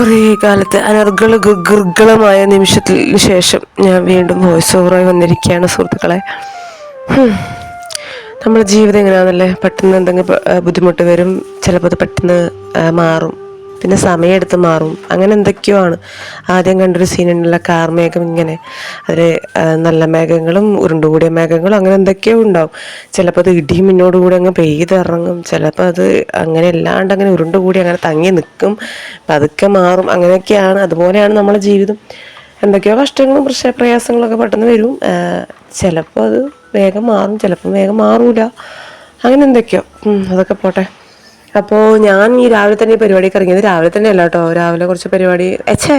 കുറേ കാലത്തെ അനർഗള ഗർഗളമായ നിമിഷത്തിന് ശേഷം ഞാൻ വീണ്ടും വോയിസ് ഓവറായി വന്നിരിക്കുകയാണ് സുഹൃത്തുക്കളെ. നമ്മുടെ ജീവിതം എങ്ങനെയാണെന്നല്ലേ? പെട്ടെന്ന് എന്തെങ്കിലും ബുദ്ധിമുട്ട് വരും. ചിലപ്പോൾ അത് പെട്ടെന്ന് മാറും. പിന്നെ സമയമെടുത്ത് മാറും. അങ്ങനെ എന്തൊക്കെയോ ആണ് ആദ്യം കണ്ടൊരു സീനുണ്ടല്ലോ കാർ മേഘം ഇങ്ങനെ അതിൽ നല്ല മേഘങ്ങളും ഉരുണ്ടുകൂടിയ മേഘങ്ങളും അങ്ങനെ എന്തൊക്കെയോ ഉണ്ടാവും. ചിലപ്പോൾ അത് ഇടിയും മിന്നോടുകൂടി അങ്ങ് പെയ്തിറങ്ങും ചിലപ്പോൾ അത് അങ്ങനെ അല്ലാണ്ട് അങ്ങനെ ഉരുണ്ടുകൂടി അങ്ങനെ തങ്ങി നിൽക്കും പതുക്കെ മാറും. അങ്ങനെയൊക്കെയാണ്. അതുപോലെയാണ് നമ്മുടെ ജീവിതം. എന്തൊക്കെയോ കഷ്ടങ്ങളും പ്രശ്ന പ്രയാസങ്ങളൊക്കെ പെട്ടെന്ന് വരും. ചിലപ്പോൾ അത് വേഗം മാറും. ചിലപ്പോൾ വേഗം മാറൂല. അങ്ങനെ എന്തൊക്കെയോ. അതൊക്കെ പോട്ടെ. അപ്പോൾ ഞാൻ ഈ രാവിലെ തന്നെ ഈ പരിപാടിക്ക് ഇറങ്ങിയത്. രാവിലെ തന്നെ അല്ല കേട്ടോ. രാവിലെ കുറച്ച് പരിപാടി. എച്ചേ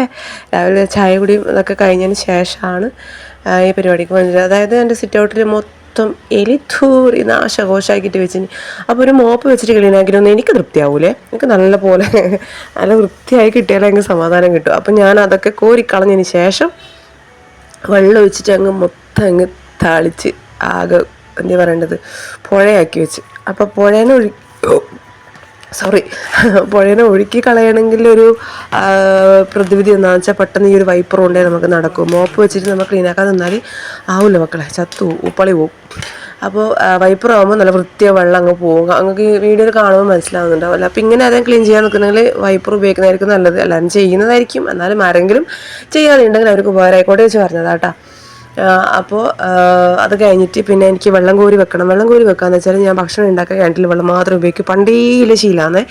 രാവിലെ ചായ കുടിയും ഇതൊക്കെ കഴിഞ്ഞതിന് ശേഷമാണ് ഈ പരിപാടിക്ക് വന്നത് അതായത് എന്റെ സിറ്റ് ഔട്ടിൽ മൊത്തം എലിത്തൂറി നാശകോശാക്കിയിട്ട് വെച്ചിന്. അപ്പോൾ ഒരു മോപ്പ് വെച്ചിട്ട് ക്ലീൻ എനിക്ക് തൃപ്തിയാവൂലേ? എനിക്ക് നല്ല പോലെ നല്ല വൃത്തിയായി കിട്ടിയാലേ എനിക്ക് സമാധാനം കിട്ടും. അപ്പോൾ ഞാൻ അതൊക്കെ കോരിക്കളഞ്ഞതിന് ശേഷം വെള്ളം ഒഴിച്ചിട്ട് അങ്ങ് മൊത്തം അങ്ങ് താളിച്ച് ആകെ എന്താ പറയേണ്ടത്? പുഴയാക്കി വെച്ച്. അപ്പോൾ പുഴേനെ ഒഴി സോറി പുഴേനെ ഒഴുക്കി കളയണമെങ്കിൽ ഒരു പ്രതിവിധി എന്താണെന്ന് വെച്ചാൽ പെട്ടെന്ന് ഈ ഒരു വൈപ്പർ കൊണ്ടേ നമുക്ക് നടക്കും. മോപ്പ് വെച്ചിട്ട് നമ്മൾ ക്ലീൻ ആക്കാൻ നിന്നാൽ ആവില്ല മക്കളെ. ചത്തു ഉപ്പളി പോവും. അപ്പോൾ വൈപ്പർ ആകുമ്പോൾ നല്ല വൃത്തിയ വെള്ളം അങ്ങ് പോകും. അങ്ങക്ക് വീഡിയോയിൽ കാണുമ്പോൾ മനസ്സിലാവുന്നുണ്ടാവില്ല അപ്പോൾ ഇങ്ങനെ അതേ ക്ലീൻ ചെയ്യാൻ നിൽക്കുന്നെങ്കിൽ വൈപ്പർ ഉപയോഗിക്കുന്നതായിരിക്കും നല്ലത്. എല്ലാവരും ചെയ്യുന്നതായിരിക്കും. എന്നാലും ആരെങ്കിലും ചെയ്യാതെ ഉണ്ടെങ്കിൽ അവർക്ക് ഉപകാരമായിക്കോട്ടെ വെച്ച് പറഞ്ഞതാട്ടാ അപ്പോൾ അത് കഴിഞ്ഞിട്ട് പിന്നെ എനിക്ക് വെള്ളം കോരി വെക്കണം. വെള്ളം കോരി വെക്കാന്ന് വെച്ചാൽ ഞാൻ ഭക്ഷണം ഉണ്ടാക്കാൻ കിണറ്റിൽ വെള്ളം മാത്രം ഉപയോഗിക്കും. പണ്ടേയിലെ ശീലമാണ്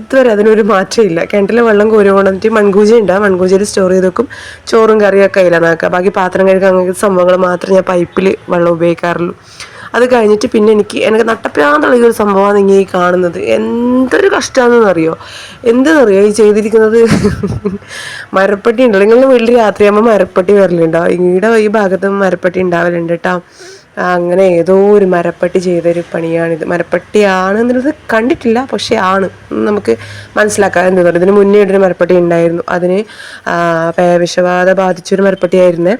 ഇതുവരെ അതിനൊരു മാറ്റമില്ല കിണറ്റിൽ വെള്ളം കോരി കൊണ്ടുവന്നിട്ട് മൺകൂജ ഉണ്ട്. മൺകൂജയിൽ സ്റ്റോർ ചെയ്ത് വെക്കും. ചോറും കറിയൊക്കെ അതിലാണ് ആക്കുക ബാക്കി പാത്രം കഴുകാൻ അങ്ങനത്തെ സംഭവങ്ങൾ മാത്രമേ ഞാൻ പൈപ്പിൽ വെള്ളം ഉപയോഗിക്കാറുള്ളൂ. അത് കഴിഞ്ഞിട്ട് പിന്നെ എനിക്ക് എനിക്ക് നട്ടപ്രാന്തുള്ള ഈ ഒരു സംഭവമാണ് ഇങ്ങനെ ഈ കാണുന്നത്. എന്തൊരു കഷ്ടമാണെന്ന് അറിയോ എന്തെന്നറിയോ ഈ ചെയ്തിരിക്കുന്നത്? മരപ്പട്ടി ഉണ്ടല്ലോ നിങ്ങളുടെ വീട്ടിൽ രാത്രിയാകുമ്പോൾ മരപ്പട്ടി വരലുണ്ടോ ഈടെ ഈ ഭാഗത്ത് മരപ്പട്ടി ഉണ്ടാവലുണ്ട് കേട്ടോ അങ്ങനെ ഏതോ ഒരു മരപ്പട്ടി ചെയ്തൊരു പണിയാണിത്. മരപ്പട്ടിയാണ് എന്നുള്ളത് കണ്ടിട്ടില്ല പക്ഷേ ആണ്. നമുക്ക് മനസ്സിലാക്കാൻ എന്താ പറയുക ഇതിന് മുന്നേ ഒരു മരപ്പട്ടി ഉണ്ടായിരുന്നു. അതിന് ആ, പേവിഷബാധ ബാധിച്ചൊരു മരപ്പട്ടിയായിരുന്നേ.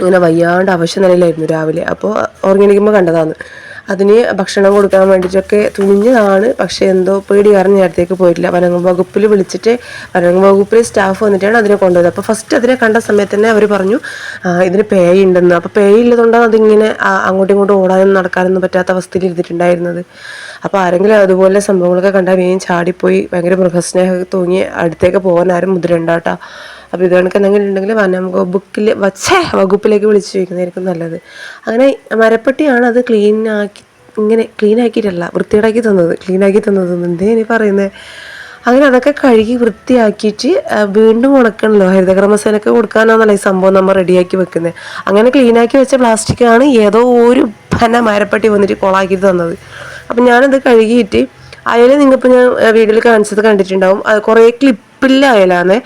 ഇങ്ങനെ വയ്യാണ്ട് അവശ്യ നിലയിലായിരുന്നു രാവിലെ. അപ്പോൾ ഉറങ്ങിയിരിക്കുമ്പോൾ കണ്ടതാണ്. അതിന് ഭക്ഷണം കൊടുക്കാൻ വേണ്ടിയിട്ടൊക്കെ തുനിഞ്ഞതാണ്. പക്ഷേ എന്തോ പേടി കാരണം നേരത്തേക്ക് പോയിട്ടില്ല. വനം വകുപ്പിൽ വിളിച്ചിട്ട് വനം വകുപ്പിലെ സ്റ്റാഫ് വന്നിട്ടാണ് അതിനെ കൊണ്ടുപോയത് അപ്പോൾ ഫസ്റ്റ് അതിനെ കണ്ട സമയത്ത് തന്നെ അവർ പറഞ്ഞു ഇതിന് പേ ഉണ്ടെന്ന് അപ്പോൾ പേ അതിങ്ങനെ അങ്ങോട്ടും ഇങ്ങോട്ടും ഓടാനും നടക്കാനൊന്നും പറ്റാത്ത അവസ്ഥയിൽ ഇരുന്നിട്ടുണ്ടായിരുന്നത്. അപ്പോൾ ആരെങ്കിലും അതുപോലെ സംഭവങ്ങളൊക്കെ കണ്ടാൽ വേഗം ചാടിപ്പോയി ഭയങ്കര മൃഗസ്നേഹം തോന്നി അടുത്തേക്ക് പോകാൻ ആരും മുതിരണ്ടാട്ടാ അപ്പോൾ ഇത് കണക്ക് എന്തെങ്കിലും ഉണ്ടെങ്കിൽ വനം വകുപ്പിൽ വച്ചേ വകുപ്പിലേക്ക് വിളിച്ച് ചോദിക്കുന്നതായിരിക്കും നല്ലത്. അങ്ങനെ മരപ്പെട്ടിയാണ് അത് ക്ലീൻ ആക്കി ഇങ്ങനെ ക്ലീൻ ആക്കിയിട്ടല്ല വൃത്തികേടാക്കി തന്നത് ക്ലീൻ ആക്കി തന്നത് എന്തേ ഇനി പറയുന്നത് അങ്ങനെ അതൊക്കെ കഴുകി വൃത്തിയാക്കിയിട്ട് വീണ്ടും ഉണക്കണല്ലോ ഹരിതകർമ്മസേനക്ക് കൊടുക്കാനാണല്ലോ ഈ സംഭവം നമ്മൾ റെഡിയാക്കി വെക്കുന്നത് അങ്ങനെ ക്ലീനാക്കി വെച്ച പ്ലാസ്റ്റിക്കാണ് ഏതോ ഒരു പന മരപ്പെട്ടി വന്നിട്ട് കൊളാക്കി തന്നത്. അപ്പം ഞാനത് കഴുകിയിട്ട് അയൽ നിങ്ങൾക്കിപ്പോൾ ഞാൻ വീഡിയോയിൽ കാണിച്ചത് കണ്ടിട്ടുണ്ടാവും. കുറേ ക്ലിപ്പില്ല അയലാന്ന്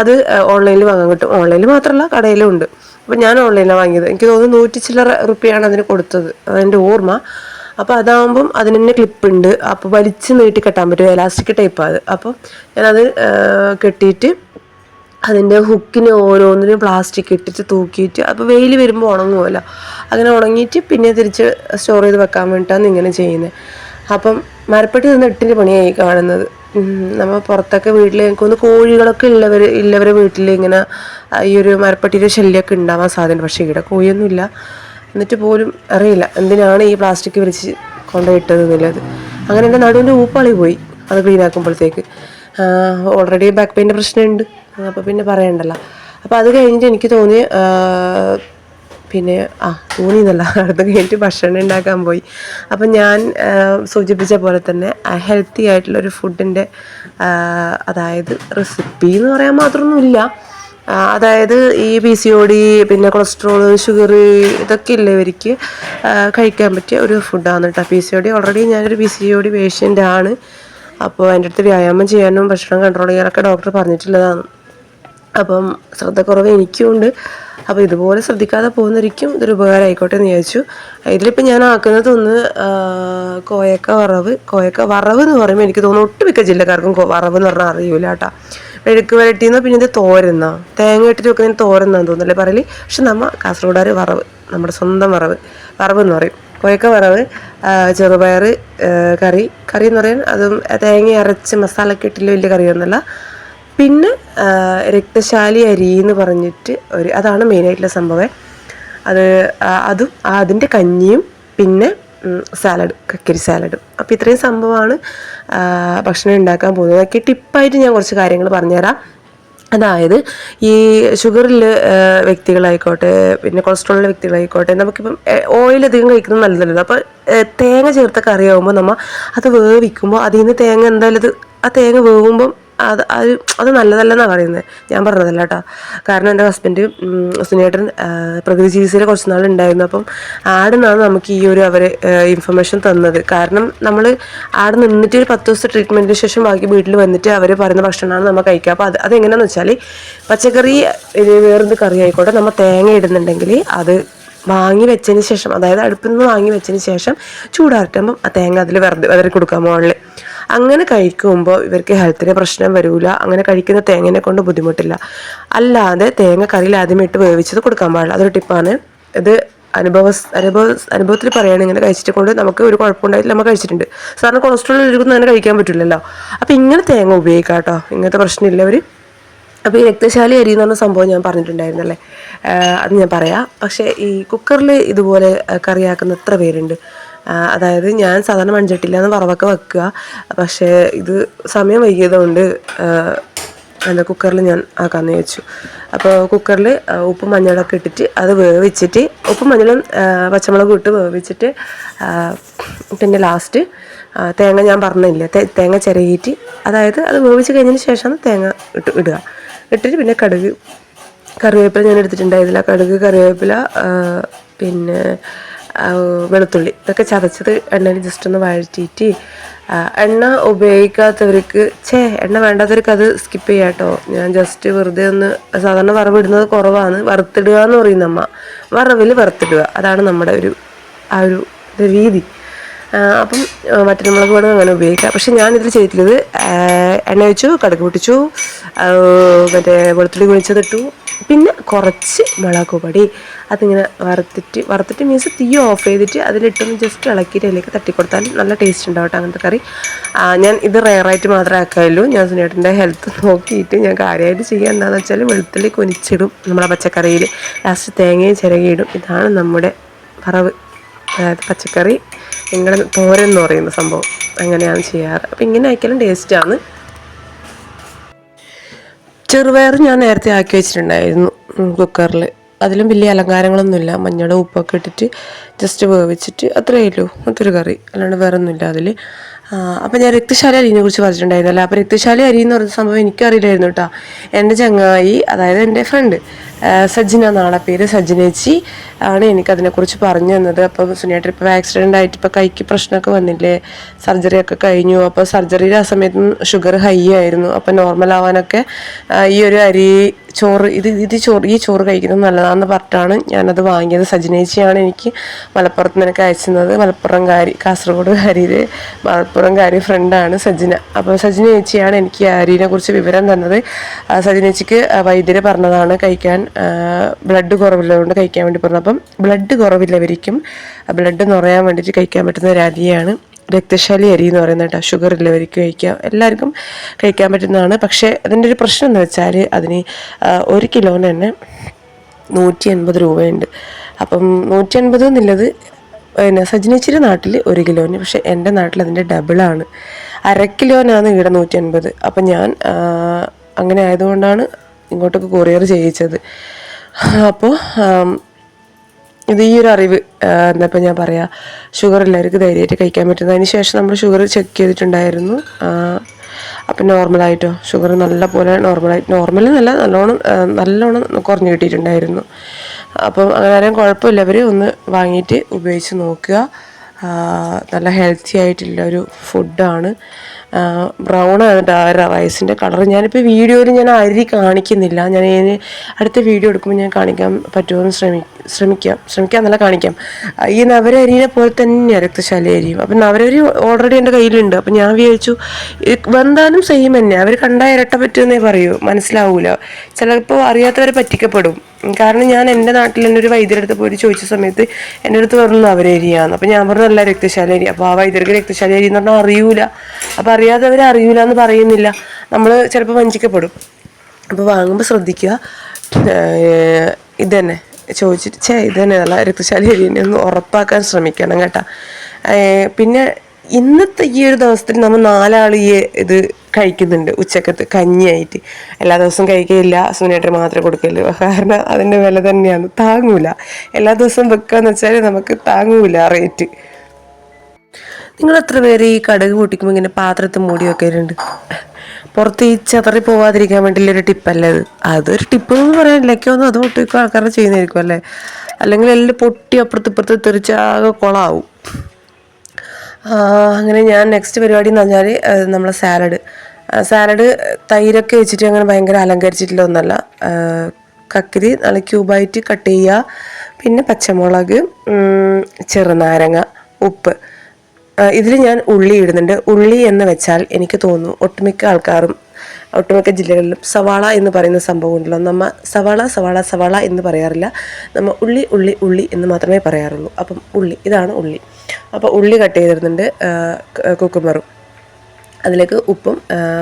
അത് ഓൺലൈനിൽ വാങ്ങാൻ കിട്ടും. ഓൺലൈനിൽ മാത്രമല്ല കടയിലും ഉണ്ട്. അപ്പം ഞാൻ ഓൺലൈനിലാണ് വാങ്ങിയത്. എനിക്ക് തോന്നുന്നു നൂറ്റി ചില്ലറ റുപ്യാണ് അതിന് കൊടുത്തത്. അതെന്റെ ഓർമ്മ. അപ്പോൾ അതാകുമ്പം അതിന് തന്നെ ക്ലിപ്പുണ്ട് അപ്പോൾ വലിച്ച് നീട്ടി കെട്ടാൻ പറ്റും. എലാസ്റ്റിക് ടൈപ്പാണ് അത്. അപ്പോൾ ഞാനത് കെട്ടിയിട്ട് അതിന്റെ ഹുക്കിന് ഓരോന്നിനും പ്ലാസ്റ്റിക് ഇട്ടിട്ട് തൂക്കിയിട്ട് അപ്പോൾ വെയിൽ വരുമ്പോൾ ഉണങ്ങുമല്ലോ അങ്ങനെ ഉണങ്ങിയിട്ട് പിന്നെ തിരിച്ച് സ്റ്റോർ ചെയ്ത് വെക്കാൻ വേണ്ടിയിട്ടാണ് ഇങ്ങനെ ചെയ്യുന്നത് അപ്പം മരപ്പെട്ടി നിന്ന് എട്ടിന്റെ പണിയായി കാണുന്നത്. നമ്മൾ പുറത്തൊക്കെ വീട്ടിൽ എനിക്കൊന്ന് കോഴികളൊക്കെ ഉള്ളവർ ഇല്ലവരെ വീട്ടിൽ ഇങ്ങനെ ഈ ഒരു മരപ്പട്ടിയുടെ ശല്യമൊക്കെ ഉണ്ടാവാൻ സാധ്യത പക്ഷേ ഇവിടെ കോഴിയൊന്നുമില്ല. എന്നിട്ട് പോലും അറിയില്ല. എന്തിനാണ് ഈ പ്ലാസ്റ്റിക് വിരിച്ച് കൊണ്ടുപോയിട്ടത് എന്നുള്ളത്. അങ്ങനെ എന്റെ നടുവിന്റെ ഊപ്പാളി പോയി. അത് ക്ലീൻ ആക്കുമ്പോഴത്തേക്ക്. ഓൾറെഡി ബാക്ക് പെയിന്റെ പ്രശ്നമുണ്ട്. അപ്പോൾ പിന്നെ പറയണ്ടല്ലോ. അപ്പോൾ അത് കഴിഞ്ഞിട്ട് എനിക്ക് തോന്നി പിന്നെ ആ തോന്നിയെന്നല്ല അടുത്ത് കഴിഞ്ഞിട്ട് ഭക്ഷണം ഉണ്ടാക്കാൻ പോയി. അപ്പം ഞാൻ സൂചിപ്പിച്ച പോലെ തന്നെ ഹെൽത്തി ആയിട്ടുള്ള ഒരു ഫുഡിന്റെ അതായത് റെസിപ്പി എന്ന് പറയാൻ മാത്രമൊന്നുമില്ല. അതായത് ഈ പി സി ഒ ഡി പിന്നെ കൊളസ്ട്രോൾ ഷുഗർ ഇതൊക്കെ ഇല്ല ഇവർക്ക് കഴിക്കാൻ പറ്റിയ ഒരു ഫുഡാണ് കേട്ടോ P C O D already ഞാനൊരു P C O D patient ആണ്. അപ്പോൾ എന്റെ അടുത്ത് വ്യായാമം ചെയ്യാനും ഭക്ഷണം കൺട്രോൾ ചെയ്യാനൊക്കെ ഡോക്ടർ പറഞ്ഞിട്ടുള്ളതാണ്. അപ്പം ശ്രദ്ധക്കുറവ് എനിക്കും ഉണ്ട്. അപ്പോൾ ഇതുപോലെ ശ്രദ്ധിക്കാതെ പോകുന്നവരിക്കും ഇതൊരു ഉപകാരം ആയിക്കോട്ടെ എന്ന് വിചാരിച്ചു. ഇതിലിപ്പോൾ ഞാൻ ആക്കുന്നത് ഒന്ന് കോയക്ക വറവ് കോയക്ക വറവ് എന്ന് പറയുമ്പോൾ എനിക്ക് തോന്നുന്നു ഒട്ടുമിക്ക ജില്ലക്കാർക്കും വറവ് എന്ന് പറഞ്ഞാൽ അറിയൂല കേട്ടോ. മെഴുക്ക് വരട്ടിന്ന് പിന്നെ ഇത് തോരുന്ന? തേങ്ങ ഇട്ടിട്ട് വെക്കുന്നതിന് തോരുന്നാന്ന് തോന്നുന്നല്ലേ പറയൽ? പക്ഷെ നമ്മ കാസർഗോഡുകാർ വറവ് നമ്മുടെ സ്വന്തം വറവ് വറവ് എന്ന് പറയും. കോയക്ക വറവ് ചെറുപയർ കറി കറി എന്ന് പറയാൻ അതും തേങ്ങ അരച്ച് മസാല ഇട്ടില്ല വലിയ കറിയൊന്നുമല്ല. പിന്നെ രക്തശാലി അരി എന്ന് പറഞ്ഞിട്ട് ഒരു അതാണ് മെയിനായിട്ടുള്ള സംഭവം. അത് അതും അതിന്റെ കഞ്ഞിയും പിന്നെ സാലഡ് കക്കരി സാലഡും അപ്പോൾ ഇത്രയും സംഭവമാണ് ഭക്ഷണം ഉണ്ടാക്കാൻ പോകുന്നത്. അതൊക്കെ ടിപ്പായിട്ട് ഞാൻ കുറച്ച് കാര്യങ്ങൾ പറഞ്ഞുതരാം. അതായത് ഈ ഷുഗറിൽ വ്യക്തികളായിക്കോട്ടെ പിന്നെ കൊളസ്ട്രോളിലെ വ്യക്തികളായിക്കോട്ടെ നമുക്കിപ്പം ഓയിൽ അധികം കഴിക്കുന്നത് നല്ലതല്ലല്ലോ. അപ്പോൾ തേങ്ങ ചേർത്ത കറിയാവുമ്പോൾ നമ്മൾ അത് വേവിക്കുമ്പോൾ അതിൽ നിന്ന് തേങ്ങ എന്തായാലും അത് ആ തേങ്ങ വേവുമ്പം അത് അത് അത് നല്ലതല്ലെന്നാണ് പറയുന്നത് ഞാൻ പറഞ്ഞതല്ല കേട്ടോ. കാരണം എന്റെ ഹസ്ബൻഡ് സുനേട്ടൻ പ്രകൃതി ചികിത്സയിൽ കുറച്ച് നാൾ ഉണ്ടായിരുന്നു. അപ്പം ആടെ നിന്നാണ് നമുക്ക് ഈ ഒരു അവരെ ഇൻഫർമേഷൻ തന്നത്. കാരണം നമ്മൾ ആടെ നിന്നിട്ട് ഒരു പത്ത് ദിവസത്തെ ട്രീറ്റ്മെന്റിന് ശേഷം ബാക്കി വീട്ടിൽ വന്നിട്ട് അവർ പറയുന്ന ഭക്ഷണമാണ് നമ്മൾ കഴിക്കുക. അപ്പോൾ അത് അതെങ്ങനെയാണെന്ന് വെച്ചാൽ പച്ചക്കറി വേറെന്ത് കറി ആയിക്കോട്ടെ നമ്മൾ തേങ്ങ ഇടുന്നുണ്ടെങ്കിൽ അത് വാങ്ങി വെച്ചതിന് ശേഷം അതായത് അടുപ്പിൽ നിന്ന് വാങ്ങി വെച്ചതിന് ശേഷം ചൂടാറ്റുമ്പം ആ തേങ്ങ അതിൽ വെറുതെ വെതറി കൊടുക്കാൻ മുകളിൽ അങ്ങനെ കഴിക്കുമ്പോൾ ഇവർക്ക് ഹെൽത്തിന് പ്രശ്നം വരില്ല അങ്ങനെ കഴിക്കുന്ന തേങ്ങനെ കൊണ്ട് ബുദ്ധിമുട്ടില്ല. അല്ലാതെ തേങ്ങ കറിയിൽ ആദ്യമേ ഇട്ട് വേവിച്ചത് കൊടുക്കാൻ പാടില്ല. അതൊരു ടിപ്പാണ് ഇത് അനുഭവ അനുഭവ അനുഭവത്തിൽ പറയുകയാണെങ്കിൽ ഇങ്ങനെ കഴിച്ചിട്ട് കൊണ്ട് നമുക്ക് ഒരു കുഴപ്പമുണ്ടായിട്ടില്ല നമ്മൾ കഴിച്ചിട്ടുണ്ട്. സാറിന് കൊളസ്ട്രോൾ ഇരിക്കുന്ന അങ്ങനെ കഴിക്കാൻ പറ്റില്ലല്ലോ. അപ്പോൾ ഇങ്ങനെ തേങ്ങ ഉപയോഗിക്കാം കേട്ടോ. ഇങ്ങനത്തെ പ്രശ്നമില്ല അവർ അപ്പോൾ ഈ രക്തശാലി അരി എന്ന് പറഞ്ഞ സംഭവം ഞാൻ പറഞ്ഞിട്ടുണ്ടായിരുന്നല്ലേ അത് ഞാൻ പറയാം. പക്ഷേ ഈ കുക്കറിൽ ഇതുപോലെ കറിയാക്കുന്ന എത്ര പേരുണ്ട്? അതായത് ഞാൻ സാധാരണ മൺചട്ടിയിലാണ് വറവൊക്കെ വെക്കുക. പക്ഷേ ഇത് സമയം വൈകിയതുകൊണ്ട് എന്താ കുക്കറിൽ ഞാൻ ആക്കാമെന്ന് വെച്ചു അപ്പോൾ കുക്കറിൽ ഉപ്പും മഞ്ഞളൊക്കെ ഇട്ടിട്ട് അത് വേവിച്ചിട്ട് ഉപ്പും മഞ്ഞളും പച്ചമുളകും ഇട്ട് വേവിച്ചിട്ട് പിന്നെ ലാസ്റ്റ് തേങ്ങ ഞാൻ പറഞ്ഞില്ല തേങ്ങ ചിരകിയിട്ട് അതായത് അത് വേവിച്ച് കഴിഞ്ഞതിന് ശേഷമാണ് തേങ്ങ ഇട്ട് ഇടുക. ഇട്ടിട്ട് പിന്നെ കടുക് കറിവേപ്പില ഞാൻ എടുത്തിട്ടുണ്ടായിരുന്നില്ല കടുക് കറിവേപ്പില പിന്നെ വെളുത്തുള്ളി ഇതൊക്കെ ചതച്ചത് എണ്ണയിൽ ജസ്റ്റ് ഒന്ന് വഴറ്റിയിട്ട് എണ്ണ ഉപയോഗിക്കാത്തവർക്ക് ഛേ എണ്ണ വേണ്ടാത്തവർക്ക് അത് സ്കിപ്പ് ചെയ്യാം കേട്ടോ. ഞാൻ ജസ്റ്റ് വെറുതെ ഒന്ന് സാധാരണ വറവിടുന്നത് കുറവാണ്. വറുത്തിടുക എന്ന് പറയുന്ന അമ്മ. വറവിൽ വറുത്തിടുക. അതാണ് നമ്മുടെ ഒരു ആ ഒരു രീതി. അപ്പം വറ്റൽമുളക് വേണം അങ്ങനെ ഉപയോഗിക്കാം. പക്ഷെ ഞാനിതിൽ ചെയ്തിട്ടുള്ളത് എണ്ണ വെച്ചു കടുക് പൊട്ടിച്ചു മറ്റേ വെളുത്തുള്ളി കുഴിച്ചതിട്ടു പിന്നെ കുറച്ച് മുളക് പൊടി. അതിങ്ങനെ വറുത്തിട്ട് വറുത്തിട്ട് മീൻസ് തീ ഓഫ് ചെയ്തിട്ട് അതിലിട്ടൊന്ന് ജസ്റ്റ് ഇളക്കിയിട്ട് അതിലേക്ക് തട്ടിക്കൊടുത്താൽ നല്ല ടേസ്റ്റ് ഉണ്ടാവും കേട്ടോ അങ്ങനത്തെ കറി. ഞാൻ ഇത് റെയറായിട്ട് മാത്രമേ ആക്കാമല്ലോ ഞാൻ സുനേട്ടന്റെ ഹെൽത്ത് നോക്കിയിട്ട് ഞാൻ കാര്യമായിട്ട് ചെയ്യുക എന്താണെന്ന് വെച്ചാൽ വെളുത്തുള്ളി കൊനിച്ചിടും. നമ്മുടെ പച്ചക്കറിയിൽ ലാസ്റ്റ് തേങ്ങയും ചിരകിയിടും. ഇതാണ് നമ്മുടെ പറവ്. അതായത് പച്ചക്കറി. നിങ്ങളുടെ തോരൻ എന്ന് പറയുന്ന സംഭവം അങ്ങനെയാണ് ചെയ്യാറ്. അപ്പം ഇങ്ങനെ ആക്കിയാലും ടേസ്റ്റാണ് ചെറുപയർ ഞാൻ നേരത്തെ ആക്കി വെച്ചിട്ടുണ്ടായിരുന്നു കുക്കറിൽ അതിലും വലിയ അലങ്കാരങ്ങളൊന്നുമില്ല മഞ്ഞളും ഉപ്പൊക്കെ ഇട്ടിട്ട് ജസ്റ്റ് വേവിച്ചിട്ട് അത്രയേ ഉള്ളൂ. അതൊരു കറി. അല്ലാണ്ട് വേറെ ഒന്നുമില്ല അതിൽ അപ്പം ഞാൻ രക്തശാല അരിനെ കുറിച്ച് പറഞ്ഞിട്ടുണ്ടായിരുന്നല്ലോ. അപ്പോൾ രക്തശാല അരി എന്ന് പറയുന്ന സംഭവം എനിക്കറിയില്ലായിരുന്നു കേട്ടോ. എന്റെ ചങ്ങായി അതായത് എന്റെ ഫ്രണ്ട് സജ്ജിന എന്നാണ് പേര് സജ്ജിനേച്ചി ആണ് എനിക്കതിനെക്കുറിച്ച് പറഞ്ഞു തന്നത്. അപ്പം സുനിയേട്ടൻ ഇപ്പോൾ ആക്സിഡന്റ് ആയിട്ട് ഇപ്പോൾ കൈക്ക് പ്രശ്നമൊക്കെ വന്നില്ലേ? സർജറി ഒക്കെ കഴിഞ്ഞു. അപ്പോൾ സർജറിയുടെ ആ സമയത്ത് ഷുഗർ ഹൈ ആയിരുന്നു. അപ്പോൾ നോർമൽ ആവാനൊക്കെ ഈ ഒരു അരി ചോറ് ഇത് ഇത് ചോറ് ഈ ചോറ് കഴിക്കുന്നത് നല്ലതാണെന്ന് പറഞ്ഞിട്ടാണ് ഞാനത് വാങ്ങിയത്. സജിനേച്ചിയാണ് എനിക്ക് മലപ്പുറത്ത് നിനക്ക് അയച്ചുന്നത് മലപ്പുറംകാരി കാസർഗോഡുകാരിയിൽ മലപ്പുറംകാരി ഫ്രണ്ടാണ് സജിന. അപ്പോൾ സജിന ചേച്ചിയാണ് എനിക്ക് ആരീനെ കുറിച്ച് വിവരം തന്നത്. സജിനേച്ചിക്ക് വൈദ്യര് പറഞ്ഞതാണ് കഴിക്കാൻ ബ്ലഡ് കുറവുള്ളതുകൊണ്ട് കഴിക്കാൻ വേണ്ടി പറഞ്ഞത്. അപ്പം ബ്ലഡ് കുറവില്ലവരിക്കും. ബ്ലഡ് നിറയാൻ വേണ്ടിയിട്ട് കഴിക്കാൻ പറ്റുന്ന ഒരു അരിയാണ്. രക്തശാലി അരി എന്ന് പറയുന്നത് കേട്ടോ ഷുഗർ ഉള്ളവർക്ക് കഴിക്കാം എല്ലാവർക്കും കഴിക്കാൻ പറ്റുന്നതാണ്. പക്ഷേ അതിന്റെ ഒരു പ്രശ്നം എന്ന് വെച്ചാൽ അതിന് ഒരു കിലോന് തന്നെ നൂറ്റി എൺപത് രൂപയുണ്ട്. അപ്പം നൂറ്റി എൺപത് എന്നുള്ളത് പിന്നെ സജിനിച്ചിരി നാട്ടിൽ ഒരു കിലോന് പക്ഷേ എന്റെ നാട്ടിൽ അതിന്റെ ഡബിളാണ് അര കിലോനാണ് ഇവിടെ നൂറ്റി എൺപത് അപ്പം ഞാൻ അങ്ങനെ ആയതുകൊണ്ടാണ് ഇങ്ങോട്ടൊക്കെ കൊറിയർ ചെയ്യിച്ചത്. അപ്പോൾ ഇത് ഈ ഒരു അറിവ് എന്താ ഇപ്പം ഞാൻ പറയാ ഷുഗർ എല്ലാവർക്കും ധൈര്യമായിട്ട് കഴിക്കാൻ പറ്റുന്നത്. അതിന് ശേഷം നമ്മൾ ഷുഗർ ചെക്ക് ചെയ്തിട്ടുണ്ടായിരുന്നു. അപ്പം നോർമലായിട്ടോ ഷുഗർ നല്ല പോലെ നോർമലായി നോർമൽ നല്ല നല്ലോണം നല്ലോണം കുറഞ്ഞു കിട്ടിയിട്ടുണ്ടായിരുന്നു. അപ്പം അങ്ങനെ കുഴപ്പമില്ല. അവർ ഒന്ന് വാങ്ങിയിട്ട് ഉപയോഗിച്ച് നോക്കുക. നല്ല ഹെൽത്തി ആയിട്ടുള്ള ഒരു ഫുഡാണ് ബ്രൗൺ ആണ് കേട്ടോ ആ റൈസിന്റെ കളർ ഞാനിപ്പോൾ വീഡിയോയിൽ ഞാൻ അരി കാണിക്കുന്നില്ല. ഞാൻ അടുത്ത വീഡിയോ എടുക്കുമ്പോൾ ഞാൻ കാണിക്കാൻ പറ്റുമെന്ന് ശ്രമി ശ്രമിക്കാം. ശ്രമിക്കാം എന്നല്ല കാണിക്കാം. ഈ നവരരിനെ പോലെ തന്നെ രക്തശാലി അരിയും അപ്പം നവരരി ഓൾറെഡി എന്റെ കയ്യിലുണ്ട്. അപ്പം ഞാൻ വിചാരിച്ചു വന്നാലും സെയിം തന്നെ. അവർ കണ്ടാൽ ഇരട്ട പറ്റുമെന്നേ പറയൂ. മനസ്സിലാവൂല. ചിലപ്പോൾ അറിയാത്തവരെ പറ്റിക്കപ്പെടും. കാരണം ഞാൻ എന്റെ നാട്ടിൽ എന്റെ ഒരു വൈദ്യരുടെ അടുത്ത് പോയിട്ട് ചോദിച്ച സമയത്ത് എന്റെ അടുത്ത് പറഞ്ഞു അവരേരിയാന്ന് അപ്പം ഞാൻ പറഞ്ഞു നല്ല രക്തശാല അരി അപ്പോൾ ആ വൈദ്യർക്ക് രക്തശാല അരി എന്ന് പറഞ്ഞാൽ അറിയൂല. അപ്പം അവർ അറിയൂല എന്ന് പറയുന്നില്ല. നമ്മൾ ചിലപ്പോൾ വഞ്ചിക്കപ്പെടും. അപ്പോൾ വാങ്ങുമ്പോൾ ശ്രദ്ധിക്കുക. ഇതന്നെ ഇത് തന്നെ. ചോദിച്ചിട്ട് ചേ ഇത് തന്നെ. നല്ല രക്തശാലി തന്നെ ഒന്ന് ഉറപ്പാക്കാൻ ശ്രമിക്കണം കേട്ടോ. പിന്നെ ഇന്നത്തെ ഈ ഒരു ദിവസത്തിൽ നമ്മൾ നാലാൾ ഈ ഇത് കഴിക്കുന്നുണ്ട് ഉച്ചക്കത്ത് കഞ്ഞിയായിട്ട്. എല്ലാ ദിവസവും കഴിക്കുകയില്ല സുനേട്ടർ മാത്രമേ കൊടുക്കുള്ളൂ കാരണം അതിന്റെ വില തന്നെയാണ്. താങ്ങൂല. എല്ലാ ദിവസവും വെക്കുകയെന്ന് വെച്ചാൽ നമുക്ക് താങ്ങൂല റേറ്റ് നിങ്ങൾ എത്ര പേര് ഈ കടുക് പൊട്ടിക്കുമ്പോൾ ഇങ്ങനെ പാത്രത്തിൽ മൂടി വെക്കലുണ്ട് പുറത്ത് ഈ ചതറി പോവാതിരിക്കാൻ വേണ്ടിയുള്ള ഒരു ടിപ്പല്ലേ അത്? അതൊരു ടിപ്പ് എന്ന് പറയാനില്ല. ഒന്നും അത് പൊട്ടിക്കും ആൾക്കാരെ ചെയ്യുന്നതായിരിക്കും അല്ലേ? അല്ലെങ്കിൽ എല്ലാം പൊട്ടി അപ്പുറത്ത് ഇപ്പുറത്ത് തെറിച്ചാകെ കുളമാവും അങ്ങനെ ഞാൻ നെക്സ്റ്റ് പരിപാടി എന്ന് പറഞ്ഞാൽ നമ്മളെ സാലഡ് സാലഡ് തൈരൊക്കെ വെച്ചിട്ട് അങ്ങനെ ഭയങ്കര അലങ്കരിച്ചിട്ടുള്ള ഒന്നല്ല. കക്കരി കക്കിരി നല്ല ക്യൂബായിട്ട് കട്ട് ചെയ്യുക. പിന്നെ പച്ചമുളക് ചെറുനാരങ്ങ ഉപ്പ്. ഇതിൽ ഞാൻ ഉള്ളി ഇടുന്നുണ്ട്. ഉള്ളി എന്ന് വെച്ചാൽ എനിക്ക് തോന്നുന്നു ഒട്ടുമിക്ക ആൾക്കാരും ഒട്ടുമിക്ക ജില്ലകളിലും സവാള എന്ന് പറയുന്ന സംഭവം ഉണ്ടല്ലോ. നമ്മ സവാള സവാള സവാള എന്ന് പറയാറില്ല. നമ്മൾ ഉള്ളി ഉള്ളി ഉള്ളി എന്ന് മാത്രമേ പറയാറുള്ളൂ. അപ്പം ഉള്ളി ഇതാണ് ഉള്ളി. അപ്പോൾ ഉള്ളി കട്ട് ചെയ്തിരുന്നുണ്ട് കുക്കുമറും അതിലേക്ക് ഉപ്പും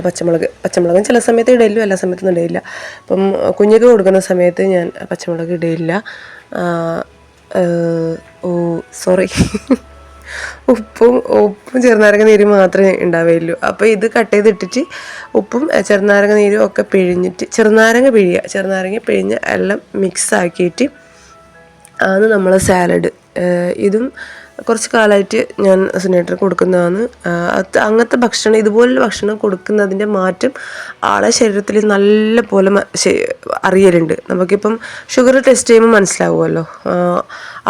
പച്ചമുളക് പച്ചമുളകും ചില സമയത്ത് ഇടയില്ല എല്ലാ സമയത്തൊന്നും ഇടയില്ല അപ്പം കുഞ്ഞിക്ക് കൊടുക്കുന്ന സമയത്ത് ഞാൻ പച്ചമുളക് ഇടയില്ല ഓ സോറി. ഉപ്പും ഉപ്പും ചെറുനാരങ്ങ നീരും മാത്രമേ ഉണ്ടാവുകയുള്ളൂ. അപ്പോൾ ഇത് കട്ട് ചെയ്തിട്ടിട്ട് ഉപ്പും ചെറുനാരങ്ങ നീരും ഒക്കെ പിഴിഞ്ഞിട്ട് ചെറുനാരങ്ങ പിഴിയുക ചെറുനാരങ്ങ പിഴിഞ്ഞ് എല്ലാം മിക്സ് ആക്കിയിട്ട് ആണ് നമ്മൾ സാലഡ് ഇതും കുറച്ച് കാലമായിട്ട് ഞാൻ സുനേട്ടർ കൊടുക്കുന്നതാണ്. അത് അങ്ങനത്തെ ഭക്ഷണം ഇതുപോലുള്ള ഭക്ഷണം കൊടുക്കുന്നതിന്റെ മാറ്റം ആളെ ശരീരത്തിൽ നല്ല പോലെ അറിയലുണ്ട്. നമുക്കിപ്പം ഷുഗർ ടെസ്റ്റ് ചെയ്യുമ്പോൾ മനസ്സിലാവുമല്ലോ.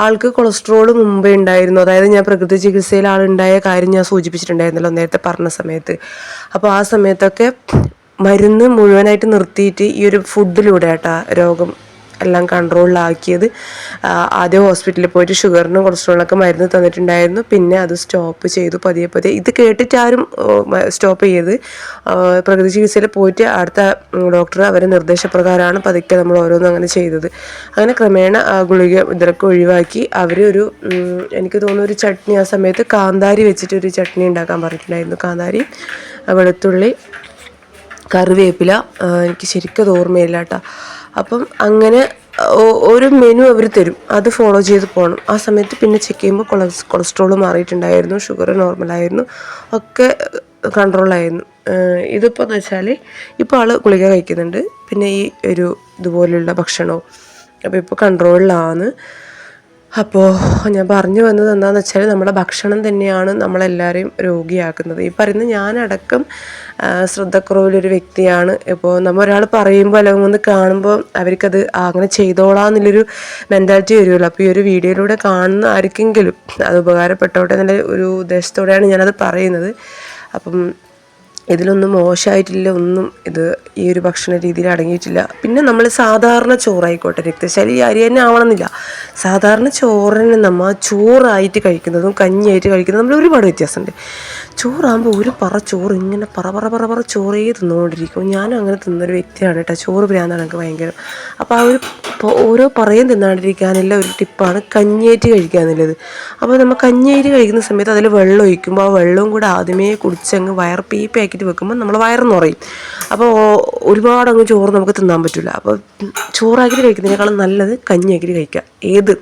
ആൾക്ക് കൊളസ്ട്രോൾ മുമ്പേ ഉണ്ടായിരുന്നു. അതായത് ഞാൻ പ്രകൃതി ചികിത്സയിൽ ആളുണ്ടായ കാര്യം ഞാൻ സൂചിപ്പിച്ചിട്ടുണ്ടായിരുന്നല്ലോ നേരത്തെ പറഞ്ഞ സമയത്ത്. അപ്പോൾ ആ സമയത്തൊക്കെ മരുന്ന് മുഴുവനായിട്ട് നിർത്തിയിട്ട് ഈ ഒരു ഫുഡിലൂടെ ആട്ടാ രോഗം എല്ലാം കൺട്രോളിലാക്കിയത്. ആദ്യം ഹോസ്പിറ്റലിൽ പോയിട്ട് ഷുഗറിനും കൊളസ്ട്രോളിനൊക്കെ മരുന്ന് തന്നിട്ടുണ്ടായിരുന്നു. പിന്നെ അത് സ്റ്റോപ്പ് ചെയ്തു പതിയെ പതിയെ. ഇത് കേട്ടിട്ട് ആരും സ്റ്റോപ്പ് ചെയ്ത് പ്രകൃതി ചികിത്സയിൽ പോയിട്ട് അടുത്ത ഡോക്ടർ അവരെ നിർദ്ദേശപ്രകാരമാണ് പതുക്കെ നമ്മൾ ഓരോന്നും അങ്ങനെ ചെയ്തത്. അങ്ങനെ ക്രമേണ ഗുളിക ഇതൊക്കെ ഒഴിവാക്കി. അവർ ഒരു എനിക്ക് തോന്നുന്നു ഒരു ചട്നി ആ സമയത്ത് കാന്താരി വെച്ചിട്ട് ഒരു ചട്നി ഉണ്ടാക്കാൻ പറഞ്ഞിട്ടുണ്ടായിരുന്നു. കാന്താരി വെളുത്തുള്ളി കറിവേപ്പില എനിക്ക് ശരിക്കും അത് ഓർമ്മയില്ല കേട്ടോ. അപ്പം അങ്ങനെ ഒരു മെനു അവർ തരും. അത് ഫോളോ ചെയ്ത് പോകണം ആ സമയത്ത് പിന്നെ ചെക്ക് ചെയ്യുമ്പോൾ കൊളസ് കൊളസ്ട്രോൾ മാറിയിട്ടുണ്ടായിരുന്നു ഷുഗർ നോർമലായിരുന്നു ഒക്കെ കൺട്രോളായിരുന്നു ഇതിപ്പോൾ എന്ന് വെച്ചാൽ ഇപ്പോൾ ആൾ ഗുളിക കഴിക്കുന്നുണ്ട്. പിന്നെ ഈ ഒരു ഇതുപോലെയുള്ള ഭക്ഷണവും. അപ്പോൾ ഇപ്പോൾ കൺട്രോളിലാണ് അപ്പോൾ ഞാൻ പറഞ്ഞു വന്നത് എന്താണെന്ന് വെച്ചാൽ നമ്മുടെ ഭക്ഷണം തന്നെയാണ് നമ്മളെല്ലാവരെയും രോഗിയാക്കുന്നത്. ഈ പറയുന്ന ഞാനടക്കം ശ്രദ്ധക്കുറവിലൊരു വ്യക്തിയാണ്. ഇപ്പോൾ നമ്മൾ ഒരാൾ പറയുമ്പോൾ അല്ലെങ്കിൽ ഒന്ന് കാണുമ്പോൾ അവർക്കത് അങ്ങനെ ചെയ്തോളാം എന്നുള്ളൊരു മെന്റാലിറ്റി വരുമല്ലോ അപ്പോൾ ഈ ഒരു വീഡിയോയിലൂടെ കാണുന്ന ആർക്കെങ്കിലും അത് ഉപകാരപ്പെട്ടോട്ടെ എന്നുള്ള ഒരു ഉദ്ദേശത്തോടെയാണ് ഞാനത് പറയുന്നത്. അപ്പം ഇതിലൊന്നും മോശമായിട്ടില്ല ഒന്നും ഇത് ഈ ഒരു ഭക്ഷണ രീതിയിൽ അടങ്ങിയിട്ടില്ല. പിന്നെ നമ്മൾ സാധാരണ ചോറായിക്കോട്ടെ രക്തശാലി അരി തന്നെ ആവണമെന്നില്ല. സാധാരണ ചോറിന് നമ്മൾ ചോറായിട്ട് കഴിക്കുന്നതും കഞ്ഞിയായിട്ട് കഴിക്കുന്നതും നമ്മൾ ഒരുപാട് വ്യത്യാസമുണ്ട്. ചോറാകുമ്പോൾ ഒരു പറ ചോറ് ഇങ്ങനെ പറ പറ പറ പറ ചോറേ തിന്നുകൊണ്ടിരിക്കും. ഞാനും അങ്ങനെ തിന്നൊരു വ്യക്തിയാണ് കേട്ടോ. ചോറ് ഭ്രാന്താണ് എനിക്ക് ഭയങ്കര. അപ്പോൾ ആ ഒരു ഓരോ പറയും തിന്നാണ്ടിരിക്കാനുള്ള ഒരു ടിപ്പാണ് കഞ്ഞേറ്റ് കഴിക്കുക എന്നുള്ളത്. അപ്പോൾ നമ്മൾ കഞ്ഞേറ്റ് കഴിക്കുന്ന സമയത്ത് അതിൽ വെള്ളം ഒഴിക്കുമ്പോൾ ആ വെള്ളവും കൂടെ ആദ്യമേ കുടിച്ചങ്ങ് വയർ പീപ്പയാക്കിയിട്ട് വെക്കുമ്പോൾ നമ്മൾ വയർ നിറയും അപ്പോൾ ഒരുപാട് അങ്ങ് ചോറ് നമുക്ക് തിന്നാൻ പറ്റില്ല അപ്പോൾ ചോറാക്കിയിട്ട് കഴിക്കുന്നതിനേക്കാളും നല്ലത് കഞ്ഞിയാക്കിയിട്ട് കഴിക്കുക. ഏത്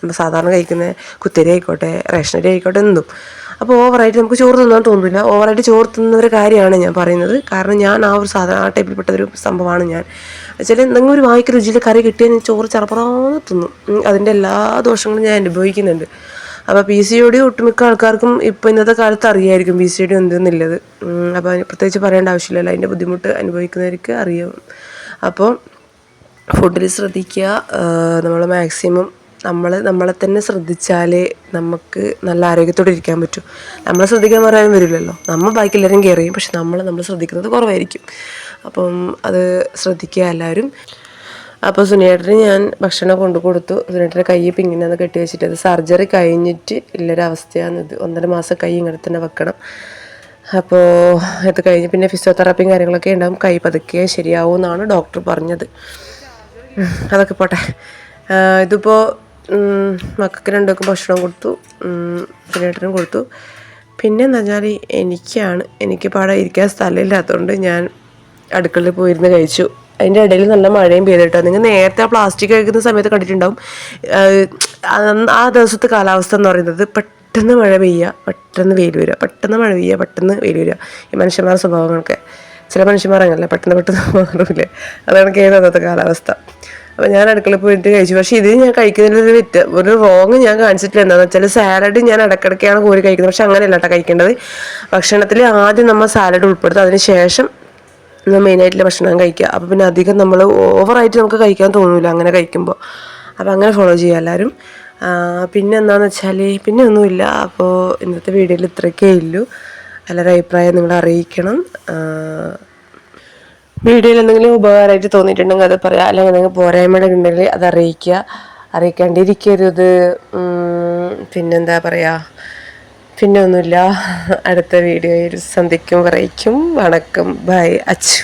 നമ്മൾ സാധാരണ കഴിക്കുന്ന കുത്തരി ആയിക്കോട്ടെ റേഷനരി ആയിക്കോട്ടെ എന്തും. അപ്പോൾ ഓവറായിട്ട് നമുക്ക് ചോറ് തിന്നാൻ തോന്നില്ല ഓവറായിട്ട് ചോറ് തിന്നുന്ന കാര്യമാണ് ഞാൻ പറയുന്നത്. കാരണം ഞാൻ ആ ഒരു സാധനം ആ ടൈപ്പിൽപ്പെട്ട ഒരു സംഭവമാണ് ഞാൻ. വെച്ചാൽ എന്തെങ്കിലും ഒരു വായിക്ക് രുചിയിൽ കറി കിട്ടിയാൽ ചോറ് ചറപ്പറാന്ന് തിന്നും. അതിന്റെ എല്ലാ ദോഷങ്ങളും ഞാൻ അനുഭവിക്കുന്നുണ്ട്. അപ്പോൾ പി സി ഒ ഡി ഒട്ടുമിക്ക ആൾക്കാർക്കും ഇപ്പോൾ ഇന്നത്തെ കാലത്ത് അറിയായിരിക്കും പി സി ഒ ഡി എന്തെന്നുള്ളത്. അപ്പോൾ പ്രത്യേകിച്ച് പറയേണ്ട ആവശ്യമില്ലല്ലോ. അതിന്റെ ബുദ്ധിമുട്ട് അനുഭവിക്കുന്നവർക്ക് അറിയാം. അപ്പോൾ ഫുഡിൽ ശ്രദ്ധിക്കുക. നമ്മൾ മാക്സിമം നമ്മൾ നമ്മളെ തന്നെ ശ്രദ്ധിച്ചാലേ നമുക്ക് നല്ല ആരോഗ്യത്തോടെ ഇരിക്കാൻ പറ്റൂ. നമ്മളെ ശ്രദ്ധിക്കാൻ പറയാനും വരില്ലല്ലോ. നമ്മൾ ബാക്കിയെല്ലാവരും കെയർ ചെയ്യും. പക്ഷെ നമ്മൾ നമ്മൾ ശ്രദ്ധിക്കുന്നത് കുറവായിരിക്കും. അപ്പം അത് ശ്രദ്ധിക്കുക എല്ലാവരും. അപ്പോൾ സുനിയേട്ടന് ഞാൻ ഭക്ഷണം കൊണ്ടു കൊടുത്തു. സുനിയേട്ടന്റെ കൈ ഒന്ന് കെട്ടി വെച്ചിട്ട് അത് സർജറി കഴിഞ്ഞിട്ട് ഉള്ളൊരവസ്ഥയാണ് ഇത് ഒന്നര മാസം കൈ ഇങ്ങനെ തന്നെ വെക്കണം. അപ്പോൾ ഇത് കഴിഞ്ഞ് പിന്നെ ഫിസിയോതെറാപ്പിയും കാര്യങ്ങളൊക്കെ ഉണ്ടാവും. കൈ പതുക്കെ ശരിയാവും എന്നാണ് ഡോക്ടർ പറഞ്ഞത്. അതൊക്കെ പോട്ടെ. ഇതിപ്പോൾ മക്കൾക്ക് രണ്ടുപേർക്കും ഭക്ഷണം കൊടുത്തു. ചേട്ടനും കൊടുത്തു. പിന്നെ എന്ന് പറഞ്ഞാൽ എനിക്കാണ് എനിക്ക് പാടെ ഇരിക്കാൻ സ്ഥലമില്ലാത്തതുകൊണ്ട് ഞാൻ അടുക്കളയിൽ പോയിരുന്ന് കഴിച്ചു. അതിന്റെ ഇടയിൽ നല്ല മഴയും പെയ്തിട്ടോ നിങ്ങൾ നേരത്തെ ആ പ്ലാസ്റ്റിക് കഴിക്കുന്ന സമയത്ത് കണ്ടിട്ടുണ്ടാവും. ആ ദിവസത്തെ കാലാവസ്ഥ എന്ന് പറയുന്നത് പെട്ടെന്ന് മഴ പെയ്യുക പെട്ടെന്ന് വെയിൽ വരിക. പെട്ടെന്ന് മഴ പെയ്യുക പെട്ടെന്ന് വെയിൽ വരിക. ഈ മനുഷ്യന്മാരുടെ സ്വഭാവങ്ങളൊക്കെ. ചില മനുഷ്യന്മാർ അങ്ങനല്ല പെട്ടെന്ന് പെട്ടെന്ന് മാറില്ലേ അതാണ് കേരളത്തെ കാലാവസ്ഥ. അപ്പോൾ ഞാൻ അടുക്കളയിൽ പോയിട്ട് കഴിച്ചു. പക്ഷേ ഇത് ഞാൻ കഴിക്കുന്നതിലൊരു വിറ്റ് ഒരു റോങ് ഞാൻ കാണിച്ചിട്ടില്ല. എന്താണെന്ന് വെച്ചാൽ സാലഡ് ഞാൻ ഇടയ്ക്കിടയ്ക്കാണ് കോരി കഴിക്കുന്നത്. പക്ഷെ അങ്ങനെയല്ല കേട്ടോ കഴിക്കേണ്ടത്. ഭക്ഷണത്തിൽ ആദ്യം നമ്മൾ സാലഡ് ഉൾപ്പെടുത്തുക അതിന് ശേഷം മെയിനായിട്ടുള്ള ഭക്ഷണം കഴിക്കുക. അപ്പോൾ പിന്നെ അധികം നമ്മൾ ഓവറായിട്ട് നമുക്ക് കഴിക്കാൻ തോന്നില്ല അങ്ങനെ കഴിക്കുമ്പോൾ അപ്പോൾ അങ്ങനെ ഫോളോ ചെയ്യുക എല്ലാവരും പിന്നെ എന്താണെന്ന് വെച്ചാൽ പിന്നെ ഒന്നുമില്ല. അപ്പോൾ ഇന്നത്തെ വീഡിയോയിൽ ഇത്രയൊക്കെ ഉള്ളൂ. എല്ലാവരുടെ അഭിപ്രായം നിങ്ങൾ അറിയിക്കണം. വീഡിയോയിൽ എന്തെങ്കിലും ഉപകാരമായിട്ട് തോന്നിയിട്ടുണ്ടെങ്കിൽ അത് പറയാം. അല്ലെങ്കിൽ എന്തെങ്കിലും പോരായ്മകൾ ഉണ്ടെങ്കിൽ അത് അറിയിക്കുക. അറിയിക്കാണ്ടിരിക്കരുത് പിന്നെന്താ പറയുക പിന്നെ ഒന്നുമില്ല അടുത്ത വീഡിയോയിൽ സന്ധിക്കും പറയിക്കും. വണക്കം. ബൈ. അച്ചു.